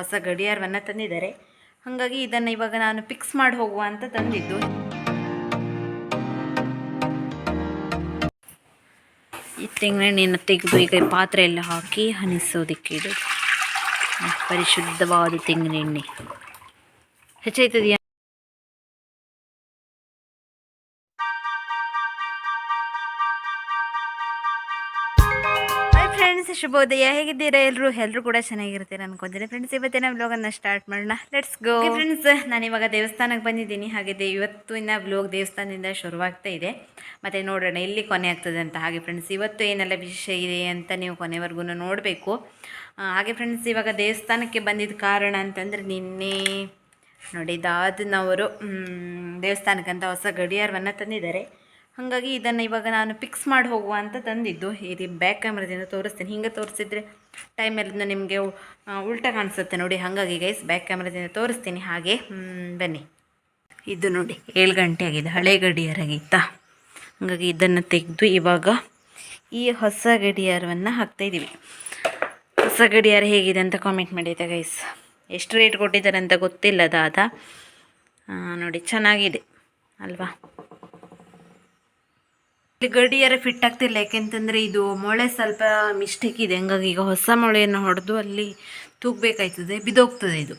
ಹೊಸ ಗಡಿಯಾರವನ್ನು ತಂದಿದ್ದಾರೆ. ಹಾಗಾಗಿ ಇದನ್ನು ಇವಾಗ ನಾನು ಫಿಕ್ಸ್ ಮಾಡಿ ಹೋಗುವ ಅಂತ ತಂದಿದ್ದು. ಈ ತೆಂಗಿನೆಣ್ಣೆಯನ್ನು ತೆಗೆದು ಈಗ ಈ ಪಾತ್ರೆ ಎಲ್ಲ ಹಾಕಿ ಹನಿಸೋದಕ್ಕೆ ಇದು ಪರಿಶುದ್ಧವಾದ ತೆಂಗಿನೆಣ್ಣೆ ಹೆಚ್ಚಾಯ್ತದೆಯಾ? ಫ್ರೆಂಡ್ಸ್ ಶುಭೋದಯ. ಹೇಗಿದ್ದೀರಾ ಎಲ್ಲರೂ ಎಲ್ಲರೂ ಕೂಡ ಚೆನ್ನಾಗಿರ್ತೀರ ಅನ್ಕೊಂತೀನಿ ಫ್ರೆಂಡ್ಸ್ ಇವತ್ತಿನ ವ್ಲೋಗನ್ನು ಸ್ಟಾರ್ಟ್ ಮಾಡೋಣ. ಲೆಟ್ಸ್ ಗೋ ಫ್ರೆಂಡ್ಸ್ ನಾನು ಇವಾಗ ದೇವಸ್ಥಾನಕ್ಕೆ ಬಂದಿದ್ದೀನಿ. ಹಾಗೆ ಇವತ್ತು ಇವತ್ತಿನ ವ್ಲೋಗ್ ದೇವಸ್ಥಾನದಿಂದ ಶುರುವಾಗ್ತಾ ಇದೆ. ಮತ್ತು ನೋಡೋಣ ಇಲ್ಲಿ ಕೊನೆ ಆಗ್ತದೆ ಅಂತ. ಹಾಗೆ ಫ್ರೆಂಡ್ಸ್ ಇವತ್ತು ಏನೆಲ್ಲ ವಿಶೇಷ ಇದೆ ಅಂತ ನೀವು ಕೊನೆವರೆಗೂ ನೋಡಬೇಕು. ಹಾಗೆ ಫ್ರೆಂಡ್ಸ್ ಇವಾಗ ದೇವಸ್ಥಾನಕ್ಕೆ ಬಂದಿದ್ದ ಕಾರಣ ಅಂತಂದರೆ ನಿನ್ನೆ ನೋಡಿ, ದಾದನವರು ದೇವಸ್ಥಾನಕ್ಕಂತ ಹೊಸ ಗಡಿಯಾರವನ್ನು ತಂದಿದ್ದಾರೆ. ಹಾಗಾಗಿ ಇದನ್ನು ಇವಾಗ ನಾನು ಫಿಕ್ಸ್ ಮಾಡಿ ಹೋಗುವ ಅಂತ ತಂದಿದ್ದು. ಇದು ಬ್ಯಾಕ್ ಕ್ಯಾಮ್ರದಿಂದ ತೋರಿಸ್ತೀನಿ. ಹಿಂಗೆ ತೋರಿಸಿದ್ರೆ ಟೈಮೆಲ್ಲ ನಿಮಗೆ ಉಲ್ಟಾ ಕಾಣಿಸುತ್ತೆ ನೋಡಿ. ಹಾಗಾಗಿ ಗೈಸ್ ಬ್ಯಾಕ್ ಕ್ಯಾಮ್ರದಿಂದ ತೋರಿಸ್ತೀನಿ ಹಾಗೆ. ಬನ್ನಿ. ಇದು ನೋಡಿ, ಏಳು ಗಂಟೆ ಆಗಿದೆ. ಹಳೆ ಗಡಿಯಾರಾಗಿತ್ತಾ? ಹಾಗಾಗಿ ಇದನ್ನು ತೆಗೆದು ಇವಾಗ ಈ ಹೊಸ ಗಡಿಯಾರವನ್ನು ಹಾಕ್ತಾಯಿದ್ದೀವಿ ಹೊಸ ಗಡಿಯಾರ ಹೇಗಿದೆ ಅಂತ ಕಾಮೆಂಟ್ ಮಾಡಿದ್ದೆ ಗೈಸ್ ಎಷ್ಟು ರೇಟ್ ಕೊಟ್ಟಿದ್ದಾರೆ ಅಂತ ಗೊತ್ತಿಲ್ಲ ದಾದ ನೋಡಿ, ಚೆನ್ನಾಗಿದೆ ಅಲ್ವಾ? ಗಡಿಯಾರ ಫಿಟ್ ಆಗ್ತಿಲ್ಲ ಯಾಕೆಂತಂದರೆ ಇದು ಮೊಳೆ ಸ್ವಲ್ಪ ಮಿಸ್ಟೇಕ್ ಇದೆ. ಹಂಗಾಗಿ ಈಗ ಹೊಸ ಮೊಳೆಯನ್ನು ಹೊಡೆದು ಅಲ್ಲಿ ತೂಗಬೇಕಾಯ್ತದೆ. ಬಿದೋಗ್ತದೆ ಇದು.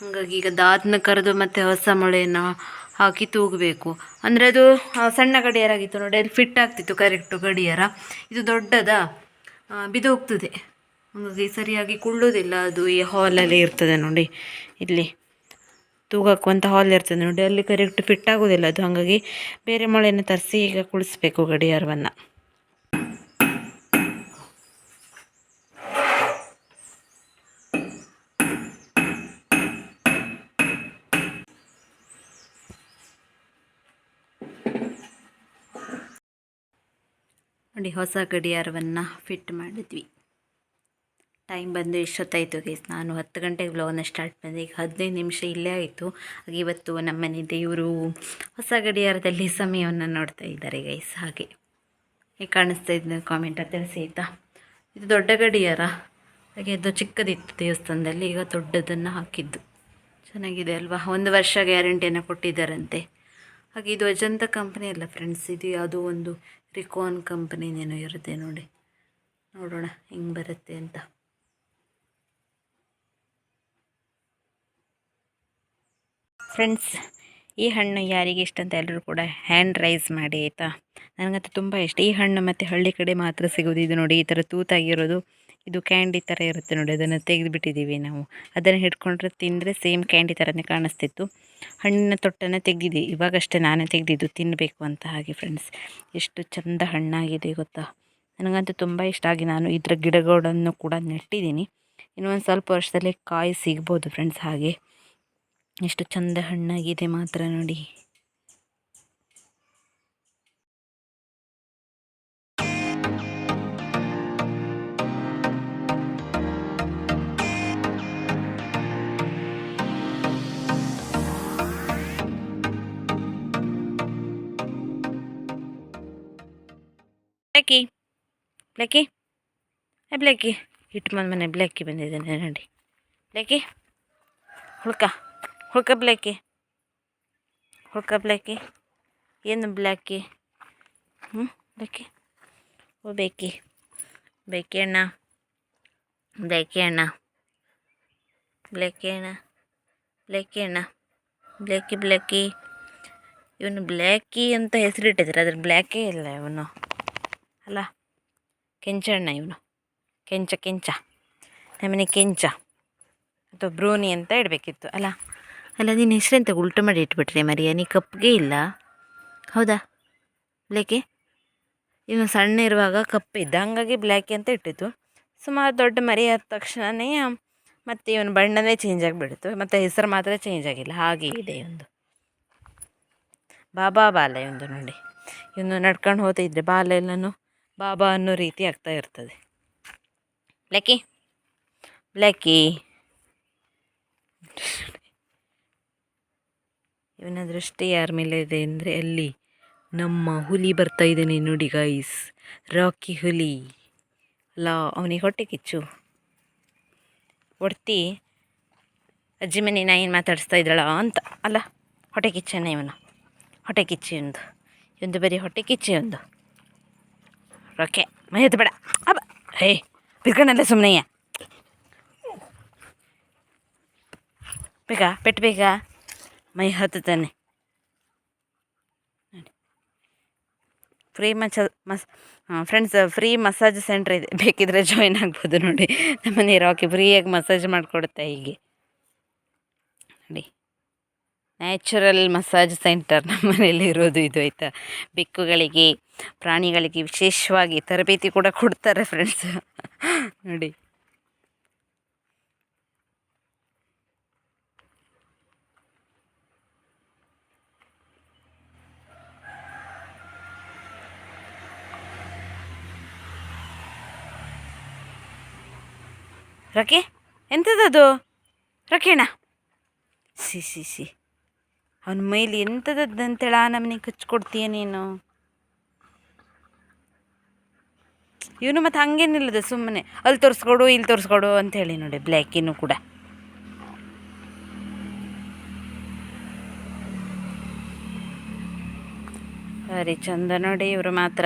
ಹಾಗಾಗಿ ಈಗ ದಾದನ ಕರೆದು ಮತ್ತೆ ಹೊಸ ಮೊಳೆಯನ್ನು ಹಾಕಿ ತೂಗಬೇಕು. ಅಂದರೆ ಅದು ಸಣ್ಣ ಗಡಿಯಾರ ಆಗಿತ್ತು ನೋಡಿ ಅಲ್ಲಿ ಫಿಟ್ ಆಗ್ತಿತ್ತು ಕರೆಕ್ಟು ಗಡಿಯಾರ. ಇದು ದೊಡ್ಡದ ಬಿದೋಗ್ತದೆ ಹಾಗಾಗಿ ಸರಿಯಾಗಿ ಕುಳ್ಳೋದಿಲ್ಲ. ಅದು ಈ ಹಾಲಲ್ಲಿ ಇರ್ತದೆ ನೋಡಿ. ಇಲ್ಲಿ. ತೂಗಕ್ಕಂತ ಹಾಲ್ ಇರ್ತದೆ. ನೋಡಿ, ಅಲ್ಲಿ ಕರೆಕ್ಟ್ ಫಿಟ್ ಆಗೋದಿಲ್ಲ ಅದು. ಹಾಗಾಗಿ ಬೇರೆ ಮೊಳೆಯನ್ನು ತರಿಸಿ ಈಗ ಕುಳಿಸ್ಬೇಕು ಗಡಿಯಾರವನ್ನು. ನೋಡಿ, ಹೊಸ ಗಡಿಯಾರವನ್ನು ಫಿಟ್ ಮಾಡಿದ್ವಿ. ಟೈಮ್ ಬಂದು ಎಷ್ಟೊತ್ತಾಯಿತು ಗೈಸ್ ನಾನು ಹತ್ತು ಗಂಟೆಗೆ ಬ್ಲಾಗನ್ನ ಸ್ಟಾರ್ಟ್ ಮಾಡಿದೆ ಈಗ ಹದಿನೈದು ನಿಮಿಷ ಇಲ್ಲೇ ಆಯಿತು. ಹಾಗೆ ಇವತ್ತು ನಮ್ಮ ಮನೆ ದೇವರು ಹೊಸ ಗಡಿಯಾರದಲ್ಲಿ ಸಮಯವನ್ನು ನೋಡ್ತಾ ಇದ್ದಾರೆ ಗೈಸ್ ಹಾಗೆ ಹೇಗೆ ಕಾಣಿಸ್ತಾ ಇದ್ದ ಕಾಮೆಂಟ್ ತಿಳಿಸಿ ಆಯಿತಾ? ಇದು ದೊಡ್ಡ ಗಡಿಯಾರ. ಹಾಗೆ ಅದು ಚಿಕ್ಕದಿತ್ತು ದೇವಸ್ಥಾನದಲ್ಲಿ, ಈಗ ದೊಡ್ಡದನ್ನು ಹಾಕಿದ್ದು. ಚೆನ್ನಾಗಿದೆ ಅಲ್ವಾ? ಒಂದು ವರ್ಷ ಗ್ಯಾರಂಟಿಯನ್ನು ಕೊಟ್ಟಿದ್ದಾರಂತೆ. ಹಾಗೆ ಇದು ಅಜಂತ ಕಂಪ್ನಿ ಅಲ್ಲ ಫ್ರೆಂಡ್ಸ್ ಇದು ಯಾವುದೋ ಒಂದು ರಿಕಾನ್ ಕಂಪ್ನಿನೇನೋ ಇರುತ್ತೆ ನೋಡಿ. ನೋಡೋಣ ಹೆಂಗೆ ಬರುತ್ತೆ ಅಂತ. ಫ್ರೆಂಡ್ಸ್, ಈ ಹಣ್ಣು ಯಾರಿಗೆ ಇಷ್ಟ ಅಂತ ಎಲ್ಲರೂ ಕೂಡ ಹ್ಯಾಂಡ್ ರೈಸ್ ಮಾಡಿ, ಆಯಿತಾ? ನನಗಂತೂ ತುಂಬ ಇಷ್ಟ. ಈ ಹಣ್ಣು ಮತ್ತು ಹಳ್ಳಿ ಕಡೆ ಮಾತ್ರ ಸಿಗೋದು ಇದು ನೋಡಿ, ಈ ಥರ ತೂತಾಗಿರೋದು, ಇದು ಕ್ಯಾಂಡಿ ಥರ ಇರುತ್ತೆ ನೋಡಿ, ಅದನ್ನು ತೆಗೆದುಬಿಟ್ಟಿದ್ದೀವಿ ನಾವು. ಅದನ್ನು ಹಿಡ್ಕೊಂಡ್ರೆ ತಿಂದರೆ ಸೇಮ್ ಕ್ಯಾಂಡಿ ಥರನೇ ಕಾಣಿಸ್ತಿತ್ತು. ಹಣ್ಣಿನ ತೊಟ್ಟನ್ನು ತೆಗೆದಿದ್ದೆ. ಇವಾಗಷ್ಟೇ ನಾನೇ ತೆಗೆದಿದ್ದು, ತಿನ್ನಬೇಕು ಅಂತ ಹಾಗೆ ಫ್ರೆಂಡ್ಸ್. ಎಷ್ಟು ಚಂದ ಹಣ್ಣಾಗಿದೆ ಗೊತ್ತಾ? ನನಗಂತೂ ತುಂಬ ಇಷ್ಟ. ಆಗಿ ನಾನು ಇದರ ಗಿಡಗಳನ್ನು ಕೂಡ ನೆಟ್ಟಿದ್ದೀನಿ. ಇನ್ನೊಂದು ಸ್ವಲ್ಪ ವರ್ಷದಲ್ಲಿ ಕಾಯಿ ಸಿಗ್ಬೋದು ಫ್ರೆಂಡ್ಸ್ ಹಾಗೆ. ಎಷ್ಟು ಚಂದ ಹಣ್ಣಾಗಿದೆ ಮಾತ್ರ ನೋಡಿ. ಬ್ಲ್ಯಾಕಿ ಬ್ಲ್ಯಾಕಿ ಬ್ಲ್ಯಾಕಿ ಹಿಟ್ಟು ಮನೆ ಮನೆ ಬ್ಲ್ಯಾಕಿ ಬಂದಿದ್ದಾನೆ ನೋಡಿ. ಬ್ಲ್ಯಾಕಿ ಹುಳ್ಕ ಹುಳ್ಕ ಬ್ಲ್ಯಾಕಿ. ಹುಳ್ಕ ಬ್ಲ್ಯಾಕಿ. ಏನು ಬ್ಲ್ಯಾಕಿ? ಹ್ಞೂ ಬ್ಲ್ಯಾಕಿ. ಓ ಬೇಕಿ ಬೇಕಿ ಅಣ್ಣ. ಬ್ಲ್ಯಾಕಿ ಅಣ್ಣ. ಬ್ಲ್ಯಾಕಿ ಅಣ್ಣ. ಬ್ಲ್ಯಾಕಿ ಅಣ್ಣ. Blackie Blackie. ಇವನು ಬ್ಲ್ಯಾಕಿ ಅಂತ ಹೆಸರಿಟ್ಟಿದ್ರೆ. ಅದ್ರ ಬ್ಲ್ಯಾಕೇ ಇಲ್ಲ ಇವನು. ಅಲ್ಲ ಕೆಂಚಣ್ಣ ಇವನು. ಕೆಂಚ ಕೆಂಚ. ನಮ್ಮನೆ ಕೆಂಚ. ಅಥವಾ ಬ್ರೂನಿ ಅಂತ ಇಡಬೇಕಿತ್ತು. ಅಲ್ಲ ಅಲ್ಲ ನಿನ್ನ ಹೆಸರೆಂತ ಉಲ್ಟ ಮಾಡಿ ಇಟ್ಬಿಟ್ರೆ ಮರಿಯ? ನೀ ಕಪ್ಗೆ ಇಲ್ಲ? ಹೌದಾ? ಬ್ಲ್ಯಾಕೆ? ಇವನು ಸಣ್ಣ ಇರುವಾಗ ಕಪ್ಪಿದ್ದ ಹಂಗಾಗಿ ಬ್ಲ್ಯಾಕ್ ಅಂತ ಇಟ್ಟಿತ್ತು ಸುಮಾರು ದೊಡ್ಡ ಮರಿ ಆದ ತಕ್ಷಣವೇ ಮತ್ತು ಇವನ ಬಣ್ಣನೇ ಚೇಂಜ್ ಆಗಿಬಿಡ್ತು. ಮತ್ತು ಹೆಸರು ಮಾತ್ರ ಚೇಂಜ್ ಆಗಿಲ್ಲ. ಹಾಗೆ ಇದೆ ಇವನು ಬಾಬಾ ಬಾಲ ಇವನು ನೋಡಿ. ಇವನು ನಡ್ಕೊಂಡು ಹೋಗ್ತಾ ಇದ್ದರೆ ಬಾಲ ಎಲ್ಲನೂ ಬಾಬಾ ಅನ್ನೋ ರೀತಿ ಆಗ್ತಾ ಇರ್ತದೆ. ಬ್ಲ್ಯಾಕಿ? ಬ್ಲ್ಯಾಕಿ? ಇವನ ದೃಷ್ಟಿ ಯಾರ ಮೇಲೆ ಇದೆ ಅಂದರೆ ಅಲ್ಲಿ ನಮ್ಮ ಹುಲಿ ಬರ್ತಾ ಇದ್ದಾನೆ ನೋಡಿ ಗೈಸ್ ರಾಕಿ ಹುಲಿ. ಅಲ್ಲ, ಅವನಿಗೆ ಹೊಟ್ಟೆ ಕಿಚ್ಚು. ಒಡ್ತಿ, ಅಜ್ಜಿ ಮನೆ ನಾ ಏನು ಮಾತಾಡಿಸ್ತಾ ಇದ್ದಾಳ ಅಂತ. ಅಲ್ಲ, ಹೊಟ್ಟೆ ಕಿಚ್ಚನ ಇವನು. ಹೊಟ್ಟೆ ಕಿಚ್ಚಿ ಒಂದು. ಇವಂದು ಬರೀ ಹೊಟ್ಟೆ ಕಿಚ್ಚಿ ಒಂದು. ರೊಕ್ಕೆ ಮೈ ಎತ್ತು ಬೇಡ. ಅಬ್ಬ ಹೇ ಬಿರ್ಕಣಲ್ಲ ಸುಮ್ಮನೆಯ ಬೇಗ, ಪೆಟ್ಟು ಬೇಗ. ಮೈ ಹತ್ತುತ್ತಾನೆ. ಫ್ರೀ ಮಚ ಮಸ್ ಫ್ರೆಂಡ್ಸ್ ಫ್ರೀ ಮಸಾಜ್ ಸೆಂಟ್ರ್ ಇದೆ. ಬೇಕಿದ್ರೆ ಜಾಯಿನ್ ಆಗ್ಬೋದು ನೋಡಿ. ನಮ್ಮನೆ ರಾಕಿ ಫ್ರೀಯಾಗಿ ಮಸಾಜ್ ಮಾಡಿಕೊಡುತ್ತೆ ಹೀಗೆ. ನೋಡಿ. ನ್ಯಾಚುರಲ್ ಮಸಾಜ್ ಸೆಂಟರ್ ನಮ್ಮ ಮನೇಲಿ ಇರೋದು ಇದು ಆಯಿತಾ? ಬೆಕ್ಕುಗಳಿಗೆ, ಪ್ರಾಣಿಗಳಿಗೆ ವಿಶೇಷವಾಗಿ ತರಬೇತಿ ಕೂಡ ಕೊಡ್ತಾರೆ ಫ್ರೆಂಡ್ಸ್ ನೋಡಿ. ರಕೆ, ಎಂಥದ್ದು? ರಕೆಣ ಸಿ ಸಿ ಸಿ. ಅವನ ಮೈಲಿ ಎಂಥದಂತೇಳ ನಮ್ಮನೆ ಕಚ್ಕೊಡ್ತೀಯ ನೀನು? ಇವನು ಮತ್ತು ಹಂಗೇನಿಲ್ಲದ ಸುಮ್ಮನೆ, ಅಲ್ಲಿ ತೋರಿಸ್ಕೊಡು, ಇಲ್ಲಿ ತೋರಿಸ್ಕೊಡು ಅಂತ ಹೇಳಿ ನೋಡಿ ಬ್ಲ್ಯಾಕಿನೂ ಕೂಡ. ಸರಿ ಚಂದ ನೋಡಿ ಇವರು ಮಾತ್ರ.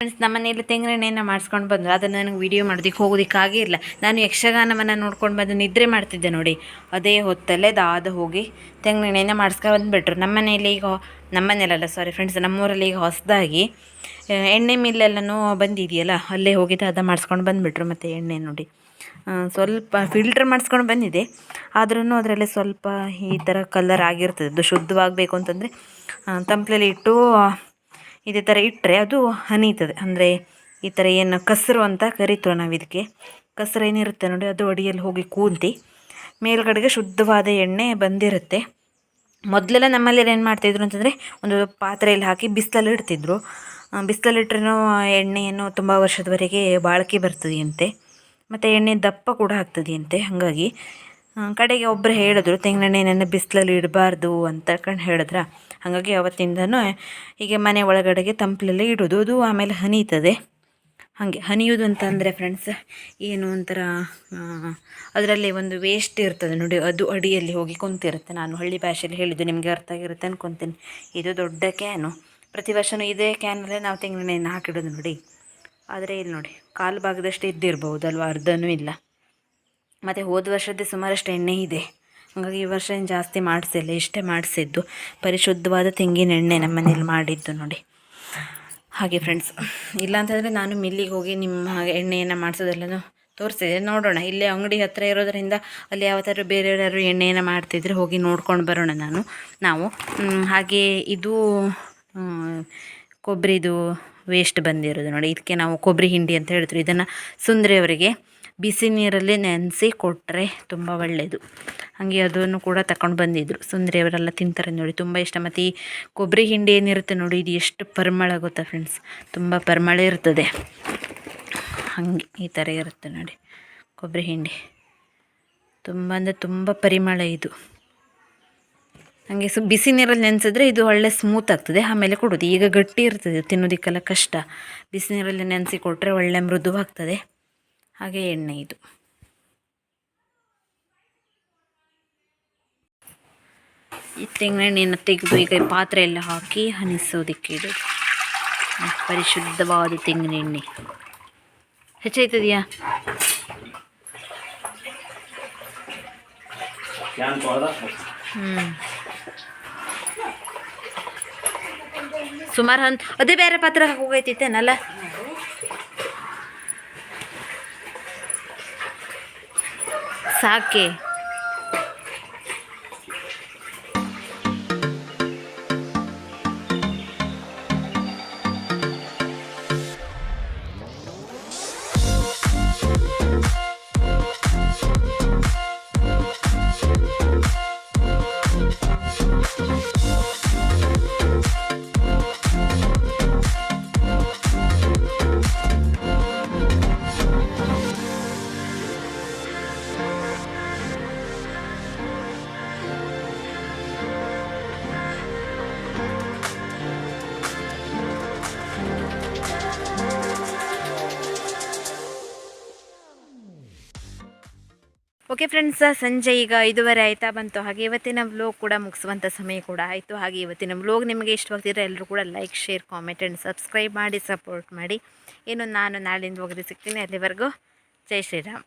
ಫ್ರೆಂಡ್ಸ್ ನಮ್ಮ ಮನೆಯಲ್ಲಿ ತೆಂಗಿನ ಎಣ್ಣೆಯನ್ನು ಮಾಡಿಸ್ಕೊಂಡು ಬಂದರು. ಅದನ್ನು ನನಗೆ ವೀಡಿಯೋ ಮಾಡೋದಕ್ಕೆ ಹೋಗೋದಕ್ಕೆ ಇಲ್ಲ. ನಾನು ಯಕ್ಷಗಾನವನ್ನು ನೋಡ್ಕೊಂಡು ಬಂದು ನಿದ್ರೆ ಮಾಡ್ತಿದ್ದೆ ನೋಡಿ. ಅದೇ ಹೊತ್ತಲ್ಲೇ ದಾದ ಹೋಗಿ ತೆಂಗಿನ ಎಣ್ಣೆನ ಮಾಡಿಸ್ಕೊಂಡು ಬಂದುಬಿಟ್ರು. ನಮ್ಮ ಮನೆಯಲ್ಲಿ ಈಗ ನಮ್ಮ ಮನೆಯಲ್ಲ ಸಾರಿ ಫ್ರೆಂಡ್ಸ್ ನಮ್ಮೂರಲ್ಲಿ ಈಗ ಹೊಸದಾಗಿ ಎಣ್ಣೆ ಮಿಲ್ಲೆಲ್ಲನೂ ಬಂದಿದೆಯಲ್ಲ, ಅಲ್ಲೇ ಹೋಗಿ ದಾದ ಮಾಡಿಸ್ಕೊಂಡು ಬಂದುಬಿಟ್ರು ಮತ್ತು ಎಣ್ಣೆ ನೋಡಿ. ಸ್ವಲ್ಪ ಫಿಲ್ಟ್ರ್ ಮಾಡಿಸ್ಕೊಂಡು ಬಂದಿದೆ. ಆದ್ರೂ ಅದರಲ್ಲಿ ಸ್ವಲ್ಪ ಈ ಥರ ಕಲರ್ ಆಗಿರ್ತದೆ. ಅದು ಶುದ್ಧವಾಗಬೇಕು ಅಂತಂದರೆ ತಂಪ್ಲಲ್ಲಿ ಇಟ್ಟು ಇದೇ ಥರ ಇಟ್ಟರೆ ಅದು ಹನೀತದೆ ಅಂದರೆ ಈ ಥರ ಏನು ಕಸರು ಅಂತ ಕರಿತೀವಿ ನಾವು ಇದಕ್ಕೆ. ಕಸರು ಏನಿರುತ್ತೆ ನೋಡಿ, ಅದು ಅಡಿಯಲ್ಲಿ ಹೋಗಿ ಕೂಂತಿ ಮೇಲ್ಗಡೆಗೆ ಶುದ್ಧವಾದ ಎಣ್ಣೆ ಬಂದಿರುತ್ತೆ. ಮೊದಲೆಲ್ಲ ನಮ್ಮಲ್ಲಿ ಏನು ಮಾಡ್ತಿದ್ರು ಅಂತಂದರೆ, ಒಂದು ಪಾತ್ರೆಯಲ್ಲಿ ಹಾಕಿ ಬಿಸಿಲಲ್ಲಿ ಇಡ್ತಿದ್ರು. ಬಿಸಿಲಲ್ಲಿಟ್ಟರೂ ಎಣ್ಣೆಯನ್ನು ತುಂಬ ವರ್ಷದವರೆಗೆ ಬಾಳಿಕೆ ಬರ್ತದೆಯಂತೆ. ಮತ್ತು ಎಣ್ಣೆ ದಪ್ಪ ಕೂಡ ಆಗ್ತದೆಯಂತೆ, ಹಾಗಾಗಿ. ಕಡೆಗೆ ಒಬ್ಬರು ಹೇಳಿದ್ರು, ತೆಂಗಿನೆಣ್ಣೆಯನ್ನು ಬಿಸಿಲಲ್ಲಿ ಇಡಬಾರ್ದು ಅಂತ ಕಂಡು ಹೇಳಿದ್ರ? ಹಾಗಾಗಿ ಅವತ್ತಿಂದನೂ ಹೀಗೆ ಮನೆ ಒಳಗಡೆಗೆ ತಂಪಲೆಲ್ಲ ಇಡೋದು, ಅದು ಆಮೇಲೆ ಹನೀತದೆ ಹಾಗೆ ಹನಿಯೋದು ಅಂತಂದರೆ ಫ್ರೆಂಡ್ಸ್ ಏನು ಒಂಥರ ಅದರಲ್ಲಿ ಒಂದು ವೇಸ್ಟ್ ಇರ್ತದೆ ನೋಡಿ, ಅದು ಅಡಿಯಲ್ಲಿ ಹೋಗಿ ಕುಂತಿರುತ್ತೆ. ನಾನು ಹಳ್ಳಿ ಭಾಷೆಯಲ್ಲಿ ಹೇಳಿದ್ದು ನಿಮಗೆ ಅರ್ಥ ಆಗಿರುತ್ತೆ ಅನ್ಕೊತೀನಿ. ಇದು ದೊಡ್ಡ ಕ್ಯಾನು ಪ್ರತಿ ವರ್ಷವೂ ಇದೇ ಕ್ಯಾನಲ್ಲೇ ನಾವು ತೆಂಗಿನೆಣ್ಣೆಯನ್ನು ಹಾಕಿಡೋದು ನೋಡಿ. ಆದರೆ ಇಲ್ಲಿ ನೋಡಿ, ಕಾಲು ಭಾಗದಷ್ಟು ಇದ್ದಿರ್ಬೋದು ಅಲ್ವಾ, ಅರ್ಧನೂ ಇಲ್ಲ. ಮತ್ತು ಹೋದ ವರ್ಷದ್ದೇ ಸುಮಾರಷ್ಟು ಎಣ್ಣೆ ಇದೆ. ಹಾಗಾಗಿ ಈ ವರ್ಷ ಏನು ಜಾಸ್ತಿ ಮಾಡಿಸಿಲ್ಲ, ಇಷ್ಟೇ ಮಾಡಿಸಿದ್ದು. ಪರಿಶುದ್ಧವಾದ ತೆಂಗಿನ ಎಣ್ಣೆ ನಮ್ಮ ಮನೇಲಿ ಮಾಡಿದ್ದು ನೋಡಿ. ಹಾಗೆ ಫ್ರೆಂಡ್ಸ್ ಇಲ್ಲಾಂತಂದರೆ ನಾನು ಮಿಲ್ಲಿಗೆ ಹೋಗಿ ನಿಮ್ಮ ಎಣ್ಣೆಯನ್ನು ಮಾಡಿಸೋದೆಲ್ಲನೂ ತೋರಿಸಿದೆ. ನೋಡೋಣ, ಇಲ್ಲೇ ಅಂಗಡಿ ಹತ್ತಿರ ಇರೋದರಿಂದ ಅಲ್ಲಿ ಯಾವ ಥರ ಬೇರೆ ಯಾರು ಎಣ್ಣೆಯನ್ನು ಮಾಡ್ತಿದ್ರೆ ಹೋಗಿ ನೋಡ್ಕೊಂಡು ಬರೋಣ ನಾನು, ನಾವು. ಹಾಗೆ ಇದು ಕೊಬ್ಬರಿದು ವೇಸ್ಟ್ ಬಂದಿರೋದು ನೋಡಿ. ಇದಕ್ಕೆ ನಾವು ಕೊಬ್ಬರಿ ಹಿಂಡಿ ಅಂತ ಹೇಳ್ತೀವಿ. ಇದನ್ನು ಸುಂದ್ರಿಯವರಿಗೆ ಬಿಸಿ ನೀರಲ್ಲಿ ನೆನೆಸಿ ಕೊಟ್ಟರೆ ತುಂಬ ಒಳ್ಳೆಯದು ಹಾಗೆ ಅದನ್ನು ಕೂಡ ತಗೊಂಡು ಬಂದಿದ್ದರು ಸುಂದ್ರಿಯವರೆಲ್ಲ ತಿಂತಾರೆ ನೋಡಿ, ತುಂಬ ಇಷ್ಟ. ಮತ್ತು ಈ ಕೊಬ್ಬರಿ ಹಿಂಡಿ ಏನಿರುತ್ತೆ ನೋಡಿ, ಇದು ಎಷ್ಟು ಪರಿಮಳ ಗೊತ್ತಾ ಫ್ರೆಂಡ್ಸ್ ತುಂಬ ಪರಿಮಳ ಇರ್ತದೆ. ಹಾಗೆ ಈ ಥರ ಇರುತ್ತೆ ನೋಡಿ, ಕೊಬ್ಬರಿ ಹಿಂಡಿ. ತುಂಬ ಅಂದರೆ ತುಂಬ ಪರಿಮಳ ಇದು. ಹಾಗೆ ಸು ಬಿಸಿ ನೀರಲ್ಲಿ ನೆನೆಸಿದ್ರೆ ಇದು ಒಳ್ಳೆ ಸ್ಮೂತ್ ಆಗ್ತದೆ, ಆಮೇಲೆ ಕೊಡೋದು. ಈಗ ಗಟ್ಟಿ ಇರ್ತದೆ, ತಿನ್ನೋದಕ್ಕೆಲ್ಲ ಕಷ್ಟ. ಬಿಸಿ ನೀರಲ್ಲಿ ನೆನೆಸಿ ಕೊಟ್ಟರೆ ಒಳ್ಳೆ ಮೃದುವಾಗ್ತದೆ. ಹಾಗೆ ಎಣ್ಣೆ ಇದು ಈ ತೆಂಗಿನೆಣ್ಣೆಯನ್ನು ತೆಗೆದು ಈಗ ಪಾತ್ರೆಯಲ್ಲಿ ಹಾಕಿ ಹನಿಸೋದಕ್ಕೆ ಇದು ಪರಿಶುದ್ಧವಾದ ತೆಂಗಿನ ಎಣ್ಣೆ. ಹೆಚ್ಚಾಯ್ತದೆಯಾ? ಹ್ಞೂ ಸುಮಾರು ಹನ್ ಅದೇ ಬೇರೆ ಪಾತ್ರೆ ಹೋಗೈತಿತ್ತೇನಲ್ಲ साके। ಓಕೆ ಫ್ರೆಂಡ್ಸ್ ಸಂಜೆ ಈಗ ಐದುವರೆ ಆಯ್ತಾ ಬಂತು. ಹಾಗೆ ಇವತ್ತಿನ ವ್ಲೋಗ್ ಕೂಡ ಮುಗಿಸುವಂಥ ಸಮಯ ಕೂಡ ಆಯಿತು. ಹಾಗೆ ಇವತ್ತಿನ ವ್ಲೋಗ್ ನಿಮಗೆ ಇಷ್ಟವಾಗ್ತಿದ್ರೆ ಎಲ್ಲರೂ ಕೂಡ like share comment and subscribe ಮಾಡಿ ಸಪೋರ್ಟ್ ಮಾಡಿ. ಏನು ನಾನು ನಾಳಿಂದ ಹೋಗದೆ ಸಿಗ್ತೀನಿ. ಅಲ್ಲಿವರೆಗೂ ಜೈ ಶ್ರೀರಾಮ್.